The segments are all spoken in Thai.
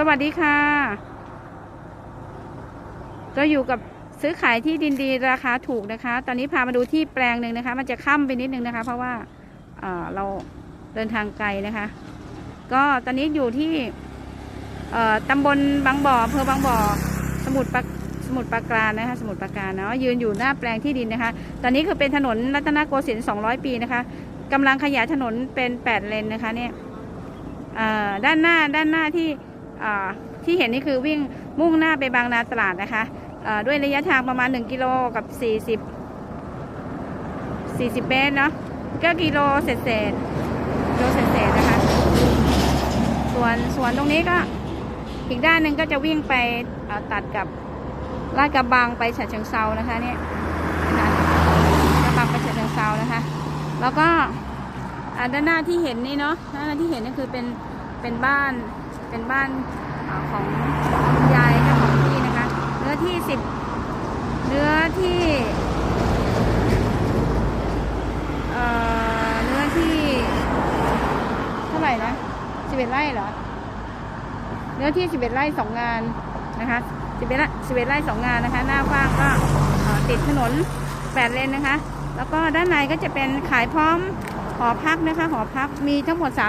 สวัสดีค่ะ ก็อยู่กับซื้อขายที่ดินดีราคาถูกนะคะ ตอนนี้พามาดูที่แปลงหนึ่งนะคะ มันจะค่ำไปนิดนึงนะคะ เพราะว่าเเราเดินทางไกลนะคะ ก็ตอนนี้อยู่ที่ตำบลบางบ่ออำเภอบางบ่อ สมุทรปราสมุทรปราการนะคะ สมุทรปราการเนาะ ยืนอยู่หน้าแปลงที่ดินนะคะ ตอนนี้คือเป็นถนนรัตนโกสินทร์200 ปีนะคะกำลังขยายถนนเป็น 8 เลนนะคะเนี่ยอ่อด้านหน้าด้านหน้าที่ ที่เห็นนี่คือวิ่งมุ่งหน้าไปบางนาตราดนะคะด้วยระยะทางประมาณ 1 กิโลกับ 40 40เมตรเนาะก็กิโลเศษเศษกิโลเศษเศษนะคะ ส่วนส่วนตรงนี้ก็อีกด้านหนึ่งก็จะวิ่งไปตัดกับลาดกระบังไปฉะเชิงเซานะคะเนี่ยนะคะกระบังไปฉะเชิงเซานะคะ แล้วก็ด้านหน้าที่เห็นนี่เนาะด้านหน้าที่เห็นนี่คือเป็นเป็นบ้าน เป็นบ้านอของคุณยายเจ้าของที่นะคะ เนื้อที่สิบเนื้อที่เอ่อเนื้อที่ เท่าไหร่นะสิบเอ็ดไร่เหรอ เนื้อที่สิบเอ็ดไร่สองงานนะคะสิบเอ็ดสิบเอ็ดไร่สองงานนะคะ หน้าฟ้างก็ติดถนนแปดเลนนะคะ แล้วก็ด้านในก็จะเป็นขายพร้อม หอพักนะคะหอพักมีทั้งหมด 35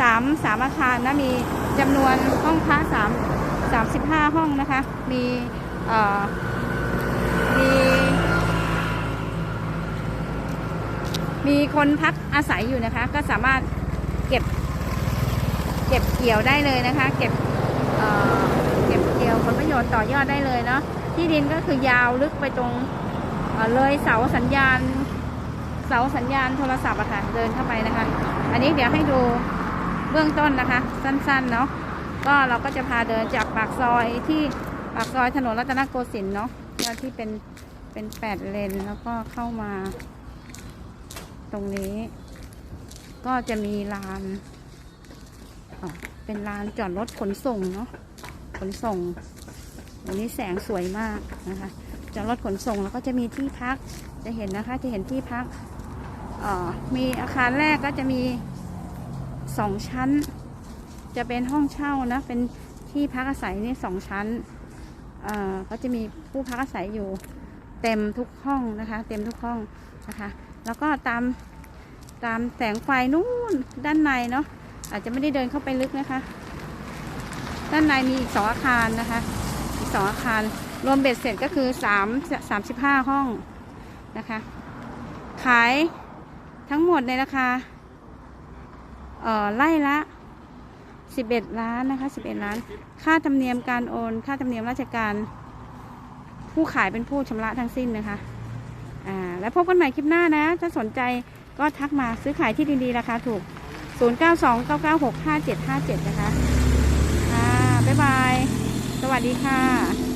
3 3อาคารนะมีจำนวนห้องพัก3 35 ห้องนะคะ มีมีมีคนพักอาศัยอยู่นะคะ ก็สามารถเก็บเก็บเกี่ยวได้เลยนะคะ เก็บเก็บเกี่ยวผลประโยชน์ต่อยอดได้เลยเนาะที่ดินก็คือยาวลึกไปตรงเเลยเสาสัญญาณ เสาสัญญาณโทรศัพท์อะค่ะเดินเข้าไปนะคะ อันนี้เดี๋ยวให้ดูเบื้องต้นนะคะ สั้นๆเนาะก็เราก็จะพาเดินจากปากซอยที่ปากซอยถนนรัตนโกสินทร์เนาะที่เป็นเป็นแปดเลนแล้วก็เข้ามา ตรงนี้ ก็จะมีลานอะเป็นลานจอดรถขนส่งเนาะขนส่งวันนี้แสงสวยมากนะคะจอดรถขนส่งแล้วก็จะมีที่พัก จะเห็นนะคะจะเห็นที่พักมีอาคารแรกก็จะมีสองชั้น จะเป็นห้องเช่านะ เป็นที่พักอาศัยนี่สองชั้นเอ่อก็จะมีผู้พักอาศัยอยู่เต็มทุกห้องนะคะ เต็มทุกห้องนะคะ แล้วก็ตามตามแสงไฟนู่นด้านในเนาะอาจจะไม่ได้เดินเข้าไปลึกนะคะ ด้านในมีอีกสองอาคารนะคะ อีกสองอาคารรวมเบ็ดเสร็จก็คือสามสามสิบห้าห้อง นะคะ ขายทั้งหมดในราคาเอ่อไล่ละ11 ล้านนะคะ11 ล้าน ค่าธรรมเนียมการโอน ค่าธรรมเนียมราชการ ผู้ขายเป็นผู้ชำระทั้งสิ้นนะคะอ่าแล้วพบกันใหม่คลิปหน้านะ ถ้าสนใจก็ทักมาซื้อขายที่ดินดีราคาถูก 0929965757 นะคะ ค่ะ บ๊ายบาย สวัสดีค่ะ